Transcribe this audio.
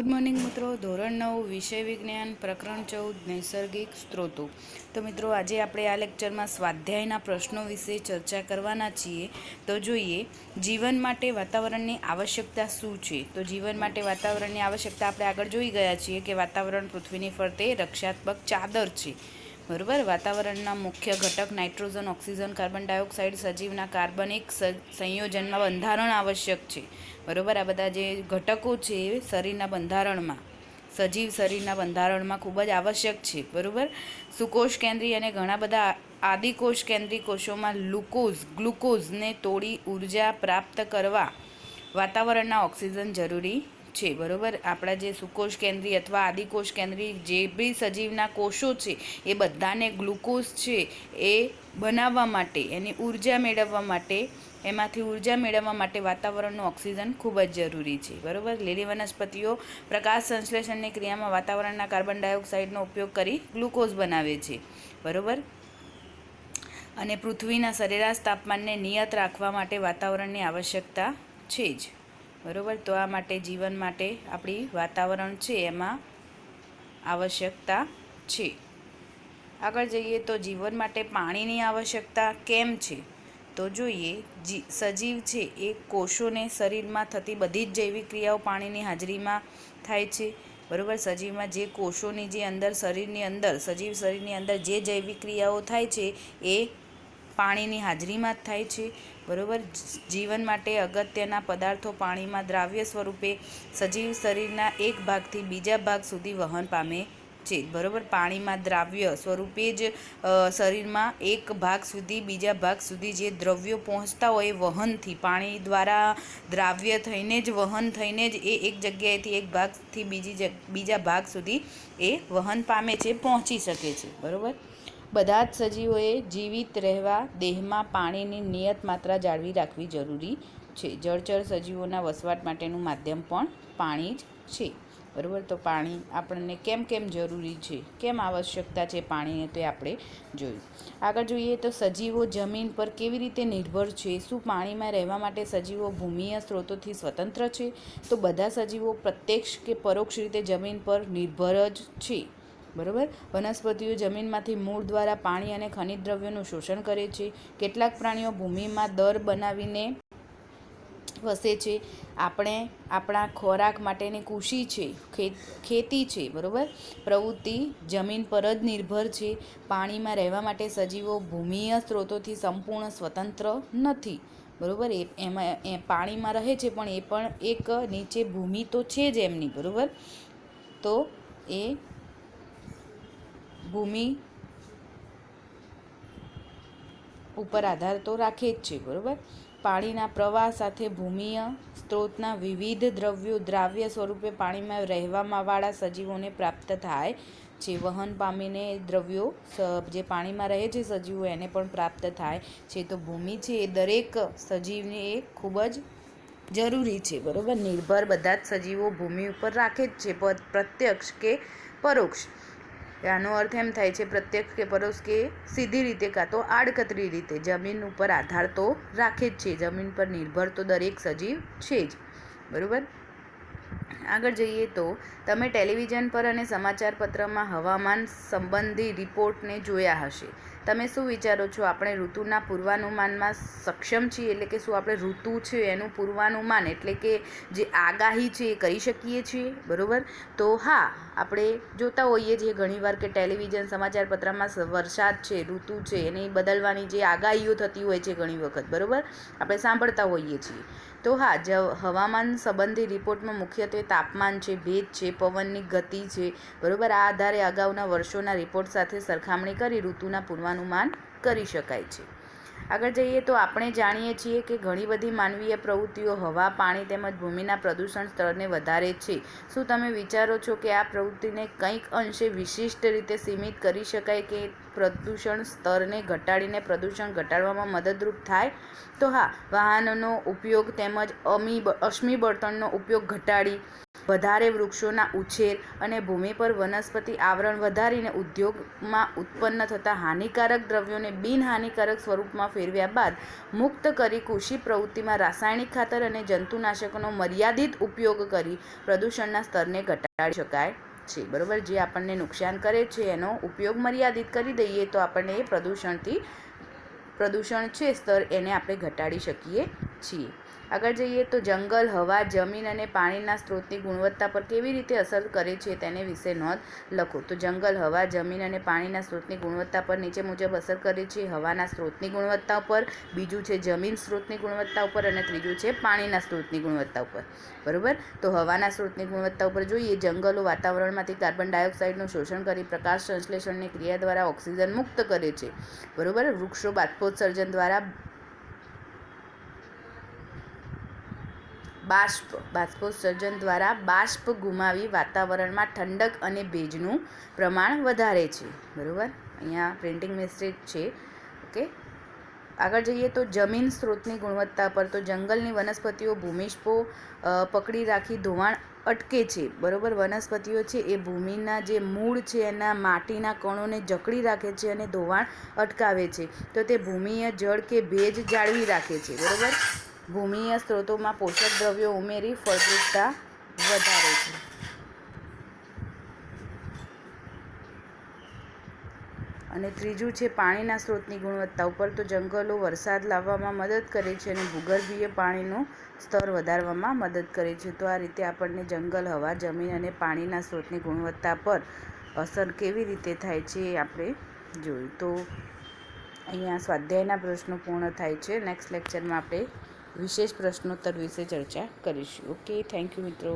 Good morning મિત્રો. ધોરણ નવ, વિષય વિજ્ઞાન, પ્રકરણ ચૌદ, નૈસર્ગિક સ્ત્રોતો. તો મિત્રો, આજે આપણે આ લેક્ચરમાં સ્વાધ્યાયના પ્રશ્નો વિશે ચર્ચા કરવાના છીએ. તો જોઈએ, જીવન માટે વાતાવરણની આવશ્યકતા શું છે? તો જીવન માટે વાતાવરણની આવશ્યકતા આપણે આગળ જોઈ ગયા છીએ કે વાતાવરણ પૃથ્વીની ફરતે રક્ષાત્મક ચાદર છે. બરોબર? વાતાવરણના મુખ્ય ઘટક નાઇટ્રોજન, ઓક્સિજન, કાર્બન ડાયોક્સાઇડ, સજીવના કાર્બનિક સંયોજનમાં બંધારણ આવશ્યક છે. બરાબર? આ બધા જે ઘટકો છે શરીરના બંધારણમાં, સજીવ શરીરના બંધારણમાં ખૂબ જ આવશ્યક છે. બરાબર? સુકોષ કેન્દ્રી અને ઘણા બધા આદિકોષ કેન્દ્રી કોષોમાં ગ્લુકોઝ ગ્લુકોઝને તોડી ઊર્જા પ્રાપ્ત કરવા વાતાવરણના ઓક્સિજન જરૂરી છે, બરોબર? આપણા જે સુકોષ કેન્દ્રી અથવા આદિકોષ કેન્દ્રી જે બી સજીવના કોષો છે, એ બધાને ગ્લુકોઝ છે, એ બનાવવા માટે, એની ઊર્જા મેળવવા માટે, એમાંથી ઊર્જા મેળવવા માટે વાતાવરણનું ઓક્સિજન ખૂબ જ જરૂરી છે, બરાબર? લીલી વનસ્પતિઓ પ્રકાશ સંશ્લેષણની ક્રિયામાં વાતાવરણના કાર્બન ડાયોક્સાઇડનો ઉપયોગ કરી ગ્લુકોઝ બનાવે છે, બરાબર? અને પૃથ્વીના સરેરાશ તાપમાનને નિયત રાખવા માટે વાતાવરણની આવશ્યકતા છે જ. બરોબર? તો આ માટે જીવન માટે આપણી વાતાવરણ છે એમાં આવશ્યકતા છે. આગળ જઈએ તો જીવન માટે પાણીની આવશ્યકતા કેમ છે? તો જોઈએ, જી, સજીવ છે એ કોષોને શરીરમાં થતી બધી જ જૈવિક ક્રિયાઓ પાણીની હાજરીમાં થાય છે. બરાબર? સજીવમાં જે કોષોની જે અંદર શરીરની અંદર, સજીવ શરીરની અંદર જે જૈવિક ક્રિયાઓ થાય છે એ પાણીની હાજરીમાં જ થાય છે. બરોબર? જીવન માટે અગત્યના પદાર્થો પાણીમાં દ્રાવ્ય સ્વરૂપે સજીવ શરીરના એક ભાગથી બીજા ભાગ સુધી વહન પામે છે. બરોબર? પાણીમાં દ્રાવ્ય સ્વરૂપે જ શરીરમાં એક ભાગ સુધી બીજા ભાગ સુધી જે દ્રવ્યો પહોંચતા હોય એ વહનથી, પાણી દ્વારા દ્રાવ્ય થઈને જ, વહન થઈને જ એ એક જગ્યાએથી એક ભાગથી બીજી બીજા ભાગ સુધી એ વહન પામે છે, પહોંચી શકે છે. બરોબર? બધા જ સજીવોએ જીવિત રહેવા દેહમાં પાણીની નિયત માત્રા જાળવી રાખવી જરૂરી છે. જળચર સજીવોના વસવાટ માટેનું માધ્યમ પણ પાણી જ છે. બરાબર? તો પાણી આપણને કેમ કેમ જરૂરી છે? કેમ આવશ્યકતા છે પાણીની? તે આપણે જોયું. આગળ જોઈએ તો સજીવો જમીન પર કેવી રીતે નિર્ભર છે? શું પાણીમાં રહેવા માટે સજીવો ભૂમિય સ્ત્રોતોથી સ્વતંત્ર છે? તો બધા સજીવો પ્રત્યક્ષ કે પરોક્ષ રીતે જમીન પર નિર્ભર જ છે. બરોબર? વનસ્પતિઓ જમીનમાંથી મૂળ દ્વારા પાણી અને ખનિજ દ્રવ્યોનું શોષણ કરે છે. કેટલાક પ્રાણીઓ ભૂમિમાં દર બનાવીને વસે છે. આપણે આપણા ખોરાક માટેની કૃષિ છે, ખેત છે, બરાબર? પ્રવૃત્તિ જમીન પર જ નિર્ભર છે. પાણીમાં રહેવા માટે સજીવો ભૂમિય સ્ત્રોતોથી સંપૂર્ણ સ્વતંત્ર નથી, બરાબર? એ, એમાં, એ પાણીમાં રહે છે, પણ એ પણ એક નીચે ભૂમિ તો છે જ એમની, બરાબર? તો એ ભૂમિ ઉપર આધાર તો રાખે જ છે, બરાબર? પાણીના પ્રવાહ સાથે ભૂમિય સ્ત્રોતના વિવિધ દ્રવ્યો દ્રાવ્ય સ્વરૂપે પાણીમાં રહેવામાં વાળા સજીવોને પ્રાપ્ત થાય છે. વહન પામીને દ્રવ્યો જે પાણીમાં રહે છે સજીવો, એને પણ પ્રાપ્ત થાય છે. તો ભૂમિ છે એ દરેક સજીવને એ ખૂબ જ જરૂરી છે, બરાબર? નિર્ભર બધા જ સજીવો ભૂમિ ઉપર રાખે જ છે પ્રત્યક્ષ કે પરોક્ષ. આનો અર્થ એમ થાય છે પ્રત્યક્ષ કે પરોક્ષ કે સીધી રીતે કાં તો આડકતરી રીતે. જમીન ઉપર આધાર તો રાખે જ છે. જમીન પર નિર્ભર તો દરેક સજીવ છે જ. બરાબર? આગળ જઈએ તો તમે ટેલિવિઝન પર અને સમાચારપત્રમાં હવામાન સંબંધી રિપોર્ટને જોયા હશે. તમે શું વિચારો છો? આપણે ઋતુના પૂર્વાનુમાનમાં સક્ષમ છીએ એટલે કે શું આપણે ઋતુ છે એનું પૂર્વાનુમાન એટલે કે જે આગાહી છે એ કરી શકીએ છીએ? બરાબર? તો હા, આપણે જોતા હોઈએ છીએ ઘણીવાર કે ટેલિવિઝન સમાચાર પત્રમાં વરસાદ છે, ઋતુ છે, એની બદલવાની જે આગાહીઓ થતી હોય છે ઘણી વખત. બરાબર? આપણે સાંભળતા હોઈએ છીએ. તો હા, જ હવામાન સંબંધી રિપોર્ટમાં મુખ્યત્વે તાપમાન છે, ભેજ છે, પવનની ગતિ છે. બરોબર, આ આધારે અગાઉના વર્ષોના રિપોર્ટ સાથે સરખામણી કરી ઋતુના પૂર્વાનુમાન કરી શકાય છે. આગળ જઈએ તો આપણે જાણીએ છીએ કે ઘણી બધી માનવીય પ્રવૃત્તિઓ હવા, પાણી તેમજ ભૂમિના પ્રદૂષણ સ્તરને વધારે છે. શું તમે વિચારો છો કે આ પ્રવૃત્તિને કંઈક અંશે વિશિષ્ટ રીતે સીમિત કરી શકાય કે પ્રદૂષણ સ્તરને ઘટાડીને પ્રદૂષણ ઘટાડવામાં મદદરૂપ થાય? તો હા, વાહનોનો ઉપયોગ તેમજ અમી અશ્મિ બળતણનો ઉપયોગ ઘટાડી વધારે વૃક્ષોના ઉછેર અને ભૂમિ પર વનસ્પતિ આવરણ વધારીને ઉદ્યોગમાં ઉત્પન્ન થતા હાનિકારક દ્રવ્યોને બિનહાનિકારક સ્વરૂપમાં ફેરવ્યા બાદ મુક્ત કરી કૃષિ પ્રવૃત્તિમાં રાસાયણિક ખાતર અને જંતુનાશકોનો મર્યાદિત ઉપયોગ કરી પ્રદૂષણના સ્તરને ઘટાડી શકાય છે. બરાબર? જે આપણને નુકસાન કરે છે, એનો ઉપયોગ મર્યાદિત કરી દઈએ તો આપણને એ પ્રદૂષણથી, પ્રદૂષણ છે સ્તર એને આપણે ઘટાડી શકીએ છીએ. આગળ જઈએ તો જંગલ, હવા, જમીન અને પાણીના સ્ત્રોતની ગુણવત્તા પર કેવી રીતે અસર કરે છે તેને વિશે નોંધ લખો. તો જંગલ, હવા, જમીન અને પાણીના સ્ત્રોતની ગુણવત્તા પર નીચે મુજબ અસર કરે છે. હવાના સ્ત્રોતની ગુણવત્તા ઉપર, બીજું છે જમીન સ્ત્રોતની ગુણવત્તા ઉપર અને ત્રીજું છે પાણીના સ્ત્રોતની ગુણવત્તા ઉપર. બરાબર? તો હવાના સ્ત્રોતની ગુણવત્તા ઉપર જોઈએ, જંગલો વાતાવરણમાંથી કાર્બન ડાયોક્સાઇડનું શોષણ કરી પ્રકાશ સંશ્લેષણની ક્રિયા દ્વારા ઓક્સિજન મુક્ત કરે છે. બરાબર? વૃક્ષો, બાષ્પોત્સર્જન દ્વારા બાષ્પ, બાષ્પોત્સર્જન દ્વારા બાષ્પ ગુમાવી વાતાવરણમાં ઠંડક અને ભેજનું પ્રમાણ વધારે છે. બરાબર? અહીંયા પ્રિન્ટિંગ મિસ્ટેક છે. ઓકે આગળ જઈએ તો જમીન સ્ત્રોતની ગુણવત્તા પર તો જંગલની વનસ્પતિઓ ભૂમિષ્પો પકડી રાખી ધોવાણ અટકે છે. બરાબર? વનસ્પતિઓ છે એ ભૂમિના જે મૂળ છે એના માટીના કણોને જકડી રાખે છે અને ધોવાણ અટકાવે છે. તો તે ભૂમિય જળ કે ભેજ જાળવી રાખે છે. બરાબર? ભૂમિય સ્ત્રોતોમાં પોષક દ્રવ્યો ઉમેરી ફળદ્રુપતા વધારે છે. અને ત્રીજું છે, પાણીના સ્ત્રોતની ગુણવત્તા ઉપર તો જંગલો, વરસાદ લાવવામાં મદદ કરે છે અને ભૂગર્ભીય પાણીનું સ્તર વધારવામાં મદદ કરે છે. તો આ રીતે આપણને જંગલ, હવા, જમીન અને પાણીના સ્ત્રોતની ગુણવત્તા પર અસર કેવી રીતે થાય છે એ આપણે જોયું. તો અહીંયા સ્વાધ્યાયના પ્રશ્નો પૂર્ણ થાય છે. નેક્સ્ટ લેક્ચરમાં આપણે વિશેષ પ્રશ્નોત્તર વિશે ચર્ચા કરીશું. ઓકે થેન્ક યુ મિત્રો.